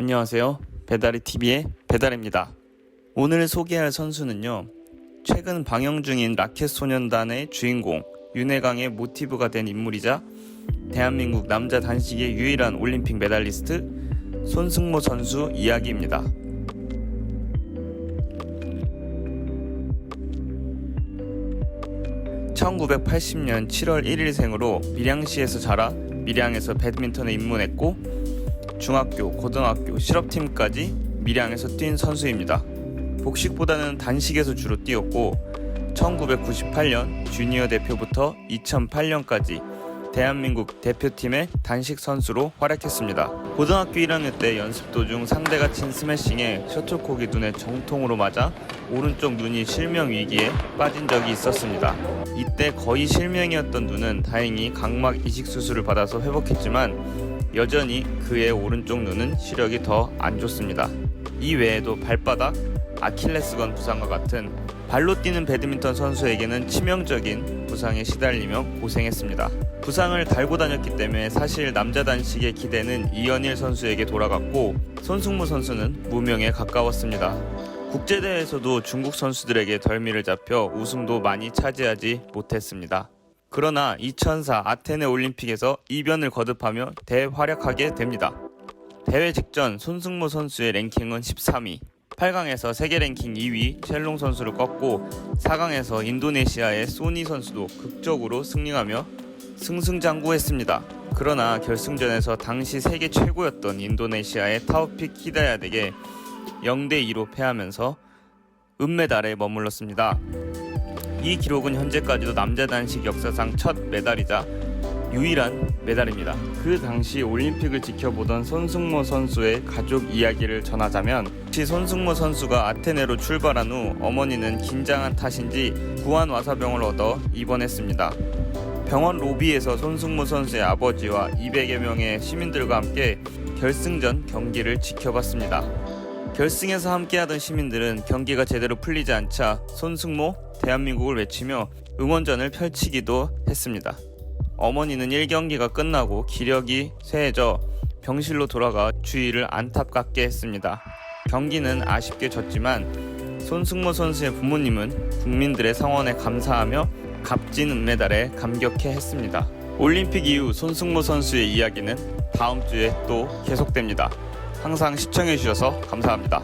안녕하세요. 배달의 TV의 배달입니다. 오늘 소개할 선수는요. 최근 방영 중인 라켓 소년단의 주인공 윤혜강의 모티브가 된 인물이자 대한민국 남자 단식의 유일한 올림픽 메달리스트 손승모 선수 이야기입니다. (1980년 7월 1일생으로) 밀양시에서 자라 밀양에서 배드민턴에 입문했고 중학교, 고등학교, 실업팀까지 밀양에서 뛴 선수입니다. 복식보다는 단식에서 주로 뛰었고 1998년 주니어 대표부터 2008년까지 대한민국 대표팀의 단식 선수로 활약했습니다. 고등학교 1학년 때 연습 도중 상대가 친 스매싱에 셔틀콕이 눈에 정통으로 맞아 오른쪽 눈이 실명 위기에 빠진 적이 있었습니다. 이때 거의 실명이었던 눈은 다행히 각막 이식 수술을 받아서 회복했지만 여전히 그의 오른쪽 눈은 시력이 더 안 좋습니다. 이 외에도 발바닥, 아킬레스건 부상과 같은 발로 뛰는 배드민턴 선수에게는 치명적인 부상에 시달리며 고생했습니다. 부상을 달고 다녔기 때문에 사실 남자 단식의 기대는 이연일 선수에게 돌아갔고 손승무 선수는 무명에 가까웠습니다. 국제대회에서도 중국 선수들에게 덜미를 잡혀 우승도 많이 차지하지 못했습니다. 그러나 2004 아테네 올림픽에서 이변을 거듭하며 대활약하게 됩니다. 대회 직전 손승모 선수의 랭킹은 13위, 8강에서 세계 랭킹 2위 첼롱 선수를 꺾고 4강에서 인도네시아의 소니 선수도 극적으로 승리하며 승승장구했습니다. 그러나 결승전에서 당시 세계 최고였던 인도네시아의 타우픽 히다야에게 0대 2로 패하면서 은메달에 머물렀습니다. 이 기록은 현재까지도 남자 단식 역사상 첫 메달이자 유일한 메달입니다. 그 당시 올림픽을 지켜보던 손승모 선수의 가족 이야기를 전하자면 시 손승모 선수가 아테네로 출발한 후 어머니는 긴장한 탓인지 구안 와사병을 얻어 입원했습니다. 병원 로비에서 손승모 선수의 아버지와 200여 명의 시민들과 함께 결승전 경기를 지켜봤습니다. 결승에서 함께하던 시민들은 경기가 제대로 풀리지 않자 손승모 대한민국을 외치며 응원전을 펼치기도 했습니다. 어머니는 1경기가 끝나고 기력이 쇠해져 병실로 돌아가 주위를 안타깝게 했습니다. 경기는 아쉽게 졌지만 손승모 선수의 부모님은 국민들의 성원에 감사하며 값진 은메달에 감격해 했습니다. 올림픽 이후 손승모 선수의 이야기는 다음 주에 또 계속됩니다. 항상 시청해 주셔서 감사합니다.